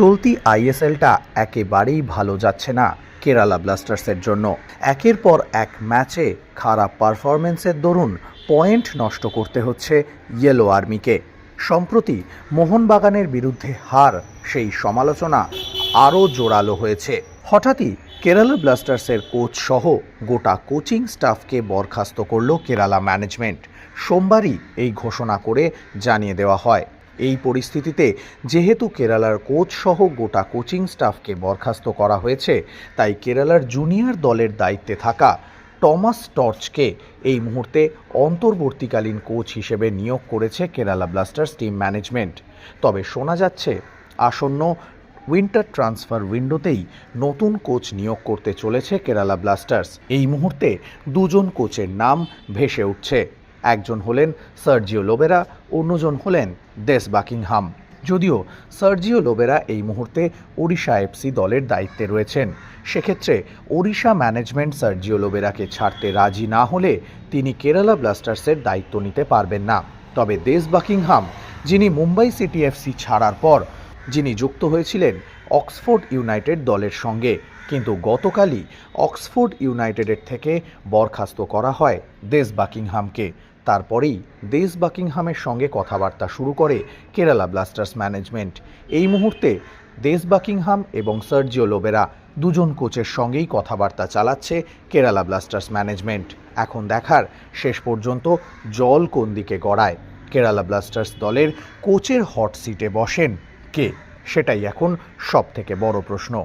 চলতি আইএসএলটা একেবারেই ভালো যাচ্ছে না কেরালা ব্লাস্টার্সের জন্য। একের পর এক ম্যাচে খারাপ পারফরমেন্সের দরুন পয়েন্ট নষ্ট করতে হচ্ছে ইয়েলো আর্মিকে। সম্প্রতি মোহনবাগানের বিরুদ্ধে হার, সেই সমালোচনা আরও জোরালো হয়েছে। হঠাৎই কেরালা ব্লাস্টার্সের কোচ সহ গোটা কোচিং স্টাফকে বরখাস্ত করল কেরালা ম্যানেজমেন্ট। সোমবারই এই ঘোষণা করে জানিয়ে দেওয়া হয়। এই পরিস্থিতিতে, যেহেতু কেরালার কোচ সহ গোটা কোচিং স্টাফকে বরখাস্ত করা হয়েছে, তাই কেরালার জুনিয়র দলের দায়িত্বে থাকা টমাস টর্চকে এই মুহূর্তে অন্তর্বর্তীকালীন কোচ হিসেবে নিয়োগ করেছে কেরালা ব্লাস্টার্স টিম ম্যানেজমেন্ট। তবে শোনা যাচ্ছে, আসন্ন উইন্টার ট্রান্সফার উইন্ডোতেই নতুন কোচ নিয়োগ করতে চলেছে কেরালা ব্লাস্টার্স। এই মুহূর্তে দুজন কোচের নাম ভেসে উঠছে। একজন হলেন সার্জিও লোবেরা, অন্যজন হলেন দেশ বাকিংহাম। যদিও সার্জিও লোবেরা এই মুহূর্তে ওড়িশা এফসি দলের দায়িত্বে রয়েছেন। সেক্ষেত্রে ওড়িশা ম্যানেজমেন্ট সার্জিও লোবেরাকে ছাড়তে রাজি না হলে তিনি কেরালা ব্লাস্টার্সের দায়িত্ব নিতে পারবেন না। তবে দেশ বাকিংহাম, যিনি মুম্বাই সিটি এফসি ছাড়ার পর, যিনি যুক্ত হয়েছিলেন অক্সফোর্ড ইউনাইটেড দলের সঙ্গে। কিন্তু গতকালই অক্সফোর্ড ইউনাইটেডের থেকে বরখাস্ত করা হয় দেশ বাকিংহামকে। তারপরেই দেশ বাকিংহামের সঙ্গে কথাবার্তা শুরু করে কেরালা ব্লাস্টার্স ম্যানেজমেন্ট। এই মুহূর্তে দেশ বাকিংহাম এবং সার্জিও লোবেরা দুজন কোচের সঙ্গেই কথাবার্তা চালাচ্ছে কেরালা ব্লাস্টার্স ম্যানেজমেন্ট। এখন দেখার শেষ পর্যন্ত জল কোন দিকে গড়ায়। কেরালা ব্লাস্টার্স দলের কোচের হট সিটে বসেন কে? সেটাই এখন সব থেকে বড় প্রশ্ন।